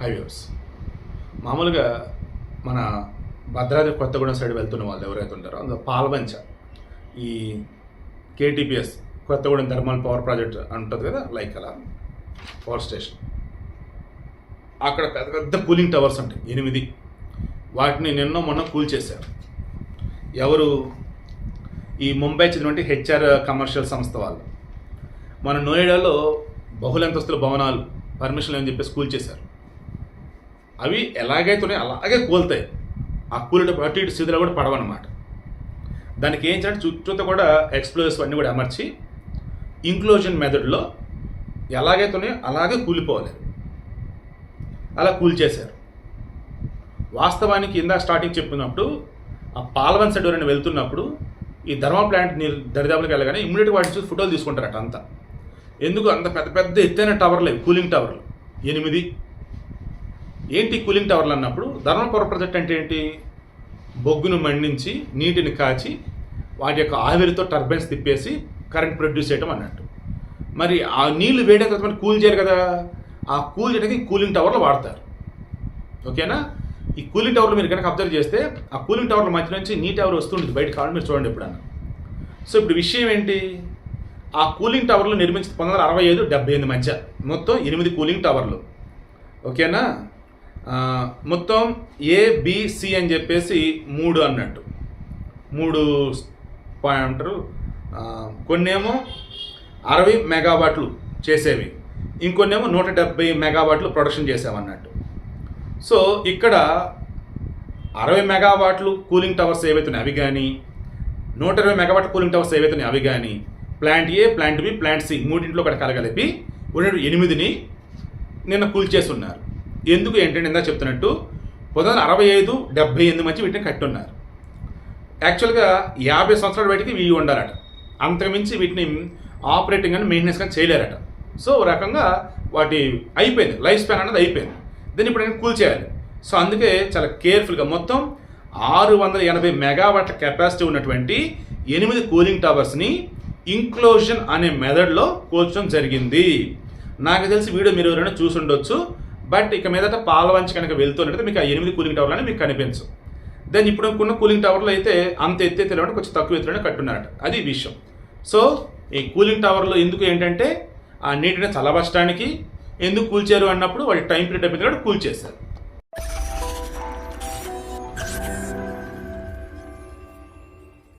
Highways. మామూలుగా మన Bhadradri Kothagudem side వెళ్తున్న వాళ్ళు ఎవరైతే ఉంటారో అందులో పాల్వంచ ఈ KTPS Kothagudem thermal power project ఉంటుంది కదా లైక్ అలా పవర్ స్టేషన్. అక్కడ పెద్ద పెద్ద కూలింగ్ టవర్స్ ఉంటాయి ఎనిమిది. వాటిని నిన్న మొన్న కూల్ చేశారు. ఎవరు? ఈ ముంబై చెందినటువంటి హెచ్ఆర్ కమర్షియల్ సంస్థ వాళ్ళు. మన నోయిడాలో బహుళంతస్తుల భవనాలు పర్మిషన్ అని చెప్పేసి కూల్ చేశారు. అవి ఎలాగైతే అలాగే కూలుతాయి. ఆ కూలిట అటు ఇటు స్థితిలో కూడా పడవన్నమాట. దానికి ఏం చేయాలంటే చుట్టూతో కూడా ఎక్స్ప్లోజర్స్ అన్నీ కూడా అమర్చి ఇంక్లోజన్ మెథడ్లో ఎలాగైతే అలాగే కూలిపోవాలి. అలా కూల్చేశారు వాస్తవానికి ఇందాక స్టార్టింగ్ చెప్పినప్పుడు ఆ పాల్వన్ సైడ్ ఎవరైనా వెళ్తున్నప్పుడు ఈ ధర్మా ప్లాంట్ నీరు దరిదాపులకు వెళ్ళగానే ఇమ్మీడియట్ వాటి చూసి ఫోటోలు తీసుకుంటారట అంతా. ఎందుకు? అంత పెద్ద పెద్ద ఎత్తైన టవర్లు కూలింగ్ టవర్లు ఎనిమిది ఏంటి కూలింగ్ టవర్లు అన్నప్పుడు ధర్మపుర ప్రాజెక్ట్ అంటే ఏంటి? బొగ్గును మండించి నీటిని కాచి వాటి యొక్క ఆవిరితో టర్బైన్స్ తిప్పేసి కరెంట్ ప్రొడ్యూస్ చేయడం అన్నట్టు. మరి ఆ నీళ్ళు వేయడం తర్వాత మరి కూల్ చేయాలి కదా? ఆ కూల్ చేయడానికి కూలింగ్ టవర్లు వాడతారు. ఓకేనా? ఈ కూలింగ్ టవర్లు మీరు కనుక అబ్జర్వ్ చేస్తే ఆ కూలింగ్ టవర్ల మధ్య నుంచి నీటి టవర్ వస్తుంటుంది బయట కావాలి మీరు చూడండి ఎప్పుడన్నా. సో ఇప్పుడు విషయం ఏంటి? ఆ కూలింగ్ టవర్లు నిర్మించిన పంతొమ్మిది వందల అరవై ఐదు డెబ్బై ఎనిమిది మధ్య. మొత్తం ఎనిమిది కూలింగ్ టవర్లు. ఓకేనా? మొత్తం ఏబిసి అని చెప్పేసి మూడు అన్నట్టు. మూడు అంటారు కొన్నేమో అరవై మెగావాట్లు చేసేవి. ఇంకొన్నేమో నూట డెబ్బై మెగావాట్లు ప్రొడక్షన్ చేసామన్నట్టు సో ఇక్కడ అరవై మెగావాట్లు కూలింగ్ టవర్స్ ఏవైతే అవి కానీ నూట ఇరవై మెగావాట్ కూలింగ్ టవర్స్ ఏవైతే అవి కానీ plant A plant B plant C మూడింట్లో కూడా కలగలిపి ఉన్న ఎనిమిదిని నిన్న కూల్ చేసి ఉన్నారు. ఎందుకు ఏంటంటే ఇందా చెప్తున్నట్టు పంతొమ్మిది అరవై ఐదు డెబ్బై ఎనిమిది మంచి వీటిని కట్టున్నారు. యాక్చువల్గా యాభై సంవత్సరాల బయటికి ఇవి ఉండాలట. అంతకుమించి వీటిని ఆపరేటింగ్ అని మెయింటెనెన్స్ కానీ చేయలేరట. సో రకంగా వాటి అయిపోయింది. లైఫ్ స్పాన్ అనేది అయిపోయింది. దీన్ని ఇప్పుడు నేను కూల్ చేయాలి. సో అందుకే చాలా కేర్ఫుల్గా మొత్తం ఆరు వందల ఎనభై మెగావాట్ల కెపాసిటీ ఉన్నటువంటి ఎనిమిది కూలింగ్ టవర్స్ని ఇంక్లోజన్ అనే మెథడ్లో కూల్చడం జరిగింది. నాకు తెలిసి వీడియో మీరు ఎవరైనా చూసి ఉండొచ్చు. బట్ ఇక మీదట పాలవంచి కనుక వెళ్తున్నట్టు మీకు ఆ ఎనిమిది కూలింగ్ టవర్లు అనేవి మీకు కనిపించు. దెన్ ఇప్పుడు ఉన్న కూలింగ్ టవర్లు అయితే అంత ఎత్తే ఎత్తులో కొంచెం తక్కువ ఎత్తులోనే కట్టున్నారట. అది విషయం. సో ఈ కూలింగ్ టవర్లు ఎందుకు ఏంటంటే ఆ నీటిని చల్లబరచడానికి ఎందుకు కూల్చారు అన్నప్పుడు వాళ్ళు టైం పీరియడ్ అయిపోయింది కూడా కూల్ చేశారు